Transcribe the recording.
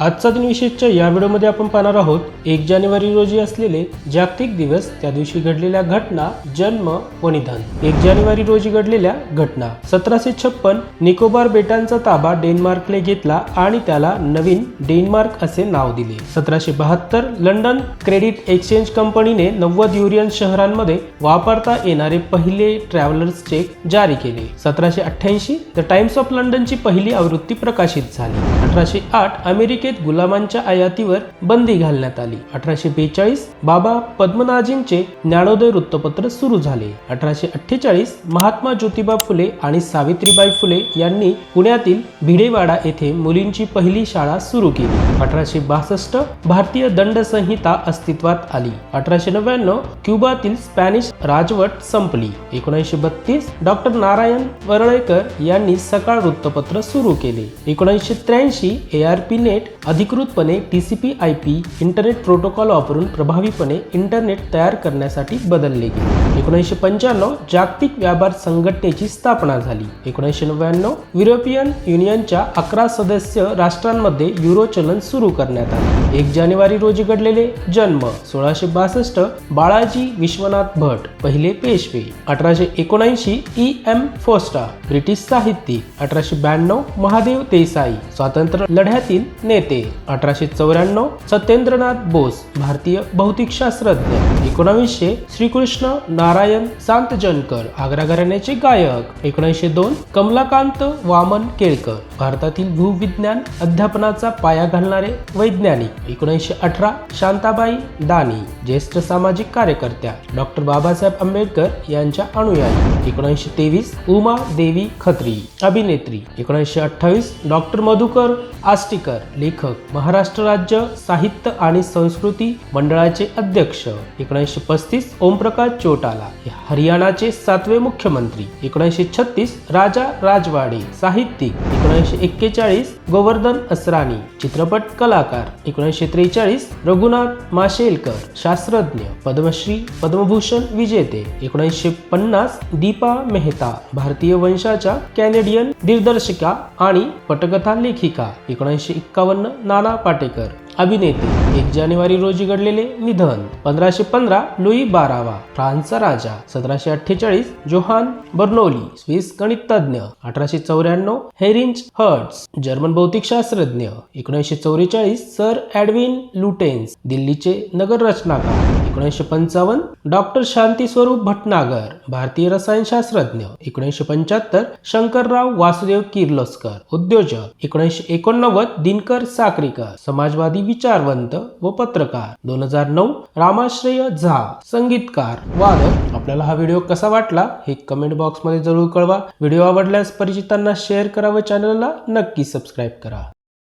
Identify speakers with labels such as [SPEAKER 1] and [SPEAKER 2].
[SPEAKER 1] आजचा दिन विशेषच्या या व्हिडिओमध्ये आपण पाहणार आहोत एक जानेवारी रोजी असलेले जागतिक दिवस त्या दिवशी घडलेल्या घटना जन्म व निधन. एक जानेवारी रोजी घडलेल्या घटना. सतराशे छप्पन निकोबार बेटांचा ताबा डेन्मार्कने घेतला आणि त्याला नवीन डेन्मार्क असे नाव दिले. सतराशे बहात्तर लंडन क्रेडिट एक्सचेंज कंपनीने नव्वद युरियन शहरांमध्ये वापरता येणारे पहिले ट्रॅव्हलर्स चेक जारी केले. सतराशे अठ्ठ्याऐंशी द टाइम्स ऑफ लंडनची पहिली आवृत्ती प्रकाशित झाली. अठराशे आठ अमेरिके अमेरिकेत गुलामांच्या आयातीवर बंदी घालण्यात आली. अठराशे बेचाळीस बाबा पद्मनाजींचे ज्ञानोदय वृत्तपत्र सुरू झाले. अठराशे अठ्ठेचाळीस महात्मा ज्योतिबा फुले आणि सावित्रीबाई फुले यांनी पुण्यातील भिडेवाडा येथे मुलींची पहिली शाळा सुरू केली. अठराशे बासष्ट भारतीय दंड संहिता अस्तित्वात आली. अठराशे नव्याण्णव क्युबातील स्पॅनिश राजवट संपली. एकोणीसशे बत्तीस डॉक्टर नारायण वरळेकर यांनी सकाळ वृत्तपत्र सुरू केले. एकोणीसशे त्र्याऐंशी ए आर पी नेट अधिकृतपणे T C P I P internet protocol वापरून प्रभावीपणे इंटरनेट तयार करण्यासाठी बदलले गेले. एकोणीसशे पंच्याण्णव जागतिक व्यापार संघटनेची स्थापना झाली. एकोणीसशे नव्याण्णव युरोपियन युनियनच्या अकरा सदस्य राष्ट्रांमध्ये युरो चलन सुरू करण्यात आले. एक जानेवारी रोजी घडलेले जन्म सोळाशे बासष्ट बाळाजी विश्वनाथ भट पहिले पेशवे अठराशे एकोणऐंशी ई एम फोस्टा ब्रिटिश साहित्यिक अठराशे ब्याण्णव महादेव देसाई स्वातंत्र्य लढ्यातील नेते. अठराशे चौऱ्याण्णव सत्येंद्रनाथ बोस भारतीय भौतिकशास्त्रज्ञ. एकोणावीसशे श्रीकृष्ण नारायण सांतजनकर आग्रा घराण्याचे गायक. एकोणीसशे दोन कमलाकांत वामन केळकर भारतातील भूविज्ञान अध्यापनाचा पाया घालणारे वैज्ञानिक. एकोणीसशे अठरा शांताबाई दानी ज्येष्ठ सामाजिक कार्यकर्त्या. डॉक्टर बाबासाहेब आंबेडकर यांच्या अनुयायी. एकोणीसशे तेवीस उमा देवी खत्री अभिनेत्री. एकोणीसशे अठ्ठावीस डॉक्टर मधुकर आष्टीकर लेखक महाराष्ट्र राज्य साहित्य आणि संस्कृती मंडळाचे अध्यक्ष एकोणीसशे पस्तीस ओमप्रकाश चोटाला हरियाणाचे सातवे मुख्यमंत्री एकोणीसशे छत्तीस राजा राजवाडे साहित्यिक एकोणीसशे एक्केचाळीस गोवर्धन असरानी चित्रपट कलाकार. एकोणीसशे त्रेचाळीस रघुनाथ माशेलकर शास्त्रज्ञ पद्मश्री पद्मभूषण विजेते. एकोणीसशे पन्नास दीपा मेहता भारतीय वंशाच्या कॅनेडियन दिग्दर्शिका आणि पटकथा लेखिका. एकोणीसशे एक्कावन्न नाना पाटेकर. अभिनेते एक जानेवारी रोजी घडलेले निधन. पंधराशे पंधरा लुई बारावा. फ्रान्सचा राजा. सतराशे अठ्ठेचाळीस जोहान बर्नोली. स्विस गणितज्ञ अठराशे चौऱ्याण्णव हेरिंच हर्ट्स. जर्मन भौतिकशास्त्रज्ञ एकोणीसशे चौवेचाळीस सर ॲडविन लुटेन्स. दिल्लीचे नगर रचनाकार. एकोणीसशे पंचावन्न डॉक्टर शांती स्वरूप भटनागर. भारतीय रसायनशास्त्रज्ञ एकोणीसशे पंच्याहत्तर शंकरराव वासुदेव किर्लोस्कर. उद्योजक. एकोणीसशे एकोणनव्वद दिनकर साक्रीकर समाजवादी विचारवंत व पत्रकार. दोन हजार नऊ रामाश्रय झा संगीतकार. वादक आपल्याला हा व्हिडिओ कसा वाटला हे कमेंट बॉक्समध्ये जरूर कळवा. व्हिडिओ आवडल्यास परिचितांना शेअर करा व चॅनलला नक्की सबस्क्राईब करा.